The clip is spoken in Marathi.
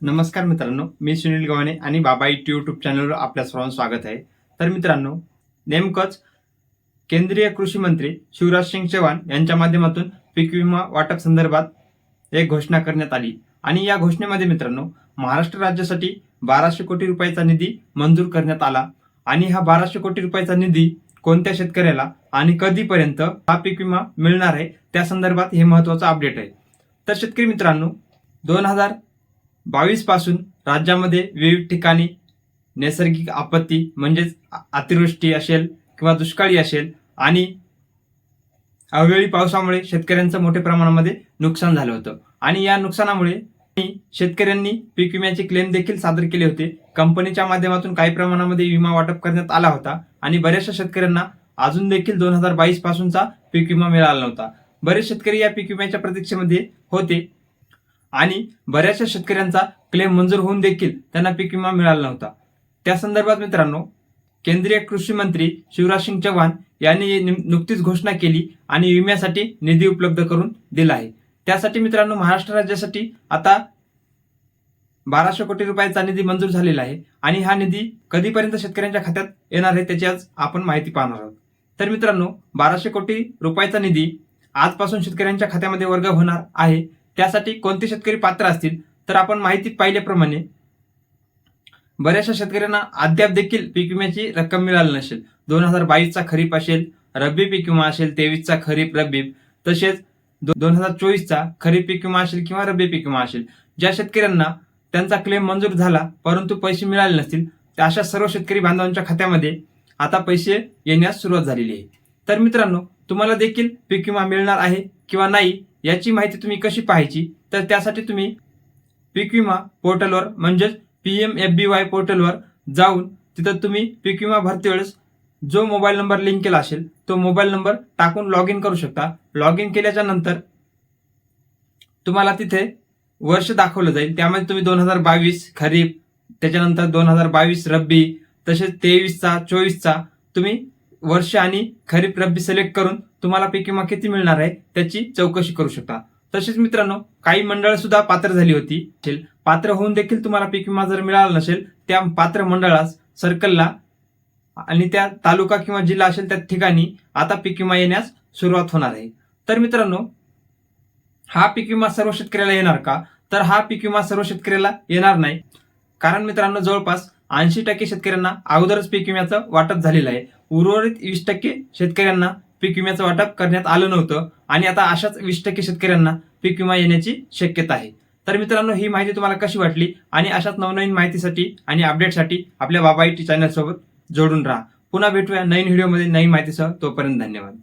नमस्कार मित्रांनो मी सुनील गव्हाणे आणि बाबा इट यूट्यूब चॅनलवर आपल्या सर्वांचं स्वागत आहे. तर मित्रांनो नेमकंच केंद्रीय कृषी मंत्री शिवराज सिंग चव्हाण यांच्या माध्यमातून पीक विमा वाटप संदर्भात एक घोषणा करण्यात आली. आणि या घोषणेमध्ये मित्रांनो महाराष्ट्र राज्यासाठी बाराशे कोटी रुपयाचा निधी मंजूर करण्यात आला. आणि हा बाराशे कोटी रुपयाचा निधी कोणत्या शेतकऱ्याला आणि कधीपर्यंत हा पीक विमा मिळणार आहे त्या संदर्भात हे महत्वाचं अपडेट आहे. तर शेतकरी मित्रांनो दोन हजार बावीसपासून राज्यामध्ये विविध ठिकाणी नैसर्गिक आपत्ती म्हणजेच अतिवृष्टी असेल किंवा दुष्काळी असेल आणि अवेळी पावसामुळे शेतकऱ्यांचं मोठ्या प्रमाणामध्ये नुकसान झालं होतं. आणि या नुकसानामुळे शेतकऱ्यांनी पीक विम्याचे क्लेम देखील सादर केले होते. कंपनीच्या माध्यमातून काही प्रमाणामध्ये विमा वाटप करण्यात आला होता आणि बऱ्याचशा शेतकऱ्यांना अजून देखील दोन हजार बावीस पासूनचा पीक विमा मिळाला नव्हता. बरेच शेतकरी या पीक विम्याच्या प्रतीक्षेमध्ये होते. आणि बऱ्याचशा शेतकऱ्यांचा क्लेम मंजूर होऊन देखील त्यांना पीक विमा मिळाला नव्हता. त्या संदर्भात मित्रांनो केंद्रीय कृषी मंत्री शिवराज सिंग चौहान यांनी नुकतीच घोषणा केली आणि विम्यासाठी निधी उपलब्ध करून दिला आहे. त्यासाठी मित्रांनो महाराष्ट्र राज्यासाठी आता बाराशे कोटी रुपयाचा निधी मंजूर झालेला आहे आणि हा निधी कधीपर्यंत शेतकऱ्यांच्या खात्यात येणार आहे त्याची आज आपण माहिती पाहणार आहोत. तर मित्रांनो बाराशे कोटी रुपयाचा निधी आजपासून शेतकऱ्यांच्या खात्यामध्ये वर्ग होणार आहे. त्यासाठी कोणते शेतकरी पात्र असतील तर आपण माहिती पाहिल्याप्रमाणे बऱ्याचशा शेतकऱ्यांना अद्याप देखील पीक विम्याची रक्कम मिळाली नसेल. दोन हजार बावीसचा खरीप असेल रब्बी पीक विमा असेल तेवीसचा खरीप रब्बी तसेच दोन हजार चोवीसचा खरीप पीक विमा असेल किंवा रब्बी पीक विमा असेल. ज्या शेतकऱ्यांना त्यांचा क्लेम मंजूर झाला परंतु पैसे मिळाले नसतील त्या अशा सर्व शेतकरी बांधवांच्या खात्यामध्ये आता पैसे येण्यास सुरुवात झालेली आहे. तर मित्रांनो तुम्हाला देखील पीक विमा मिळणार आहे किंवा नाही याची माहिती तुम्ही कशी पाहायची? तर त्यासाठी तुम्ही पीक विमा पोर्टलवर म्हणजेच P M F B Y पोर्टलवर जाऊन तिथं तुम्ही पीक विमा भरते वेळेस जो मोबाईल नंबर लिंक केला असेल तो मोबाईल नंबर टाकून लॉग इन करू शकता. लॉग इन केल्याच्यानंतर तुम्हाला तिथे वर्ष दाखवलं जाईल. त्यामध्ये तुम्ही दोन हजार बावीस खरीप त्याच्यानंतर दोन हजार बावीस रब्बी तसेच तेवीसचा चोवीसचा तुम्ही वर्ष आणि खरीप रब्बी सिलेक्ट करून तुम्हाला पीक विमा किती मिळणार आहे त्याची चौकशी करू शकता. तसेच मित्रांनो काही मंडळ सुद्धा पात्र झाली होती. पात्र होऊन देखील तुम्हाला पीक विमा जर मिळाला नसेल त्या पात्र मंडळास सर्कलला आणि त्या तालुका किंवा जिल्हा असेल त्या ठिकाणी आता पीक विमा येण्यास सुरुवात होणार आहे. तर मित्रांनो हा पीक विमा सर्व शेतकऱ्याला येणार का? तर हा पीक विमा सर्व शेतकऱ्याला येणार नाही. कारण मित्रांनो जवळपास ऐंशी टक्के शेतकऱ्यांना अगोदरच पीक विम्याचं वाटप झालेलं आहे. उर्वरित वीस टक्के शेतकऱ्यांना पीक विम्याचं वाटप करण्यात आलं नव्हतं आणि आता अशाच वीस टक्के शेतकऱ्यांना पीक विमा येण्याची शक्यता आहे. तर मित्रांनो ही माहिती तुम्हाला कशी वाटली आणि अशाच नवनवीन माहितीसाठी आणि अपडेटसाठी आपल्या बाबा टी चॅनलसोबत जोडून राहा. पुन्हा भेटूया नवीन व्हिडिओमध्ये नवीन माहितीसह. तोपर्यंत धन्यवाद.